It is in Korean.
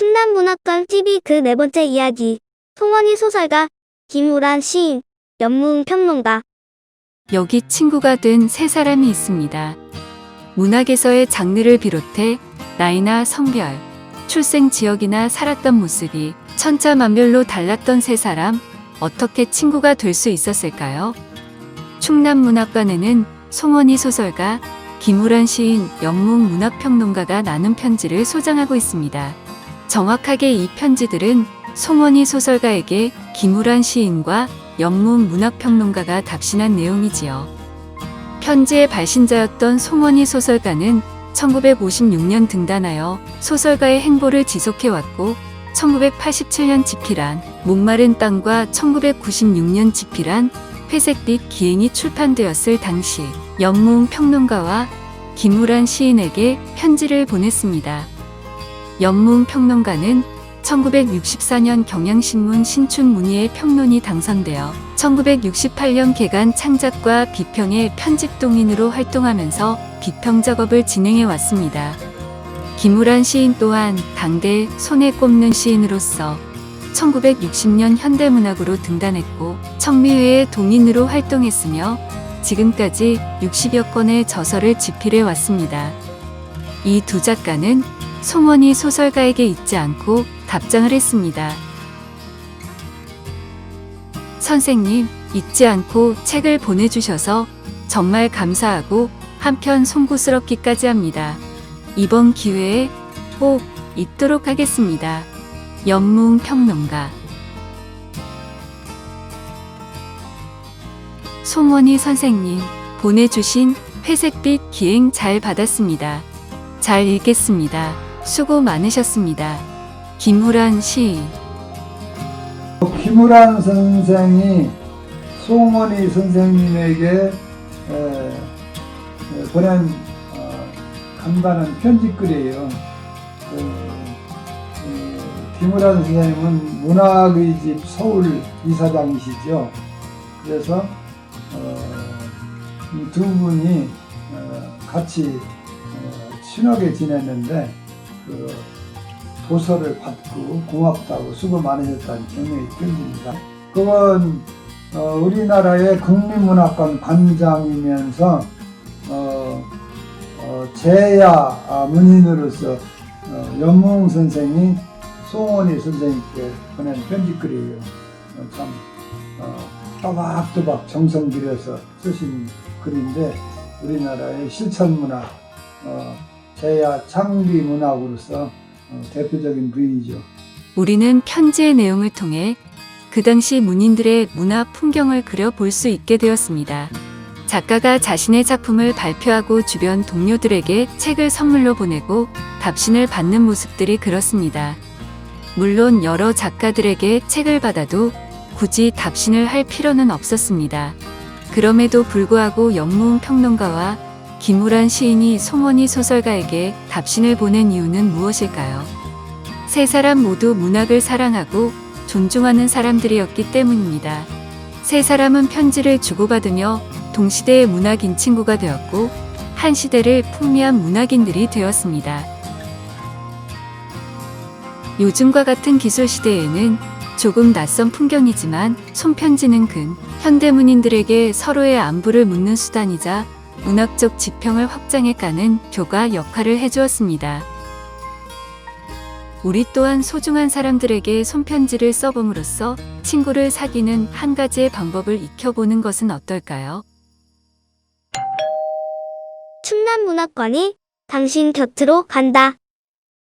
충남문학관 TV 그 네 번째 이야기. 송원희 소설가, 김우란 시인, 연문 평론가. 여기 친구가 된 세 사람이 있습니다. 문학에서의 장르를 비롯해 나이나 성별, 출생 지역이나 살았던 모습이 천차만별로 달랐던 세 사람, 어떻게 친구가 될 수 있었을까요? 충남문학관에는 송원희 소설가, 김우란 시인, 연문 문학평론가가 나눈 편지를 소장하고 있습니다. 정확하게 이 편지들은 송원희 소설가에게 김우란 시인과 연문 문학평론가가 답신한 내용이지요. 편지의 발신자였던 송원희 소설가는 1956년 등단하여 소설가의 행보를 지속해왔고 1987년 집필한 목마른 땅과 1996년 집필한 회색빛 기행이 출판되었을 당시 연문 평론가와 김우란 시인에게 편지를 보냈습니다. 연문 평론가는 1964년 경향신문 신춘 문예의 평론이 당선되어 1968년 개간 창작과 비평의 편집 동인으로 활동하면서 비평 작업을 진행해 왔습니다. 김우란 시인 또한 당대 손에 꼽는 시인으로서 1960년 현대문학으로 등단했고 청미회의 동인으로 활동했으며 지금까지 60여 건의 저서를 집필해 왔습니다. 이 두 작가는 송원희 소설가에게 잊지 않고 답장을 했습니다. 선생님, 잊지 않고 책을 보내주셔서 정말 감사하고 한편 송구스럽기까지 합니다. 이번 기회에 꼭 읽도록 하겠습니다. 연문 평론가 송원희 선생님 보내주신 회색빛 기행 잘 받았습니다. 잘 읽겠습니다. 수고 많으셨습니다. 김우란 시인 김우란 선생이 송원희 선생님에게 보낸 어, 간단한 편지글이에요. 그, 이 김우란 선생님은 문학의 집 서울 이사장이시죠. 그래서 어, 이두 분이 어, 같이 어, 친하게 지냈는데 그 도서를 받고 고맙다고 수고 많으셨다는 경력의 편지입니다. 그건 어, 우리나라의 국립문학관 관장이면서 어, 어, 제야 아, 문인으로서 어, 연몽 선생이 송원희 선생님께 보낸 편지글이에요. 어, 참 어, 또박또박 정성 들여서 쓰신 글인데 우리나라의 실천문학, 어, 제야 창비 문학으로서 어, 대표적인 부인이죠. 우리는 편지의 내용을 통해 그 당시 문인들의 문화 풍경을 그려볼 수 있게 되었습니다. 작가가 자신의 작품을 발표하고 주변 동료들에게 책을 선물로 보내고 답신을 받는 모습들이 그렇습니다. 물론 여러 작가들에게 책을 받아도 굳이 답신을 할 필요는 없었습니다. 그럼에도 불구하고 연무은 평론가와 김우란 시인이 송원희 소설가에게 답신을 보낸 이유는 무엇일까요? 세 사람 모두 문학을 사랑하고 존중하는 사람들이었기 때문입니다. 세 사람은 편지를 주고받으며 동시대의 문학인 친구가 되었고 한 시대를 풍미한 문학인들이 되었습니다. 요즘과 같은 기술 시대에는 조금 낯선 풍경이지만 손편지는 근 현대문인들에게 서로의 안부를 묻는 수단이자 문학적 지평을 확장해 가는 교과 역할을 해주었습니다. 우리 또한 소중한 사람들에게 손편지를 써봄으로써 친구를 사귀는 한 가지의 방법을 익혀보는 것은 어떨까요? 충남 문학관이 당신 곁으로 간다.